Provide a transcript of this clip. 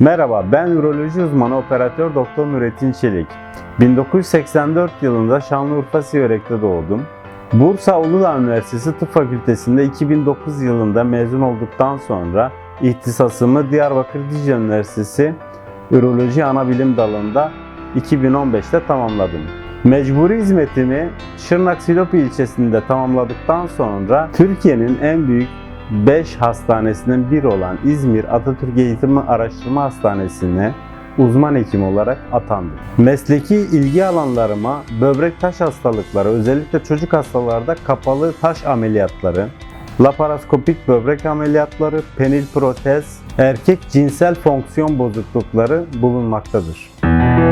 Merhaba, ben üroloji uzmanı operatör Doktor Nurettin Çelik. 1984 yılında Şanlıurfa Siverek'te doğdum. Bursa Uludağ Üniversitesi Tıp Fakültesi'nde 2009 yılında mezun olduktan sonra ihtisasımı Diyarbakır Dicle Üniversitesi Üroloji Anabilim Dalı'nda 2015'te tamamladım. Mecburi hizmetimi Şırnak Silopi ilçesinde tamamladıktan sonra Türkiye'nin en büyük 5 hastanesinden biri olan İzmir Atatürk Eğitim Araştırma Hastanesi'ne uzman hekim olarak atandım. Mesleki ilgi alanlarıma böbrek taş hastalıkları, özellikle çocuk hastalarda kapalı taş ameliyatları, laparoskopik böbrek ameliyatları, penil protez, erkek cinsel fonksiyon bozuklukları bulunmaktadır. Müzik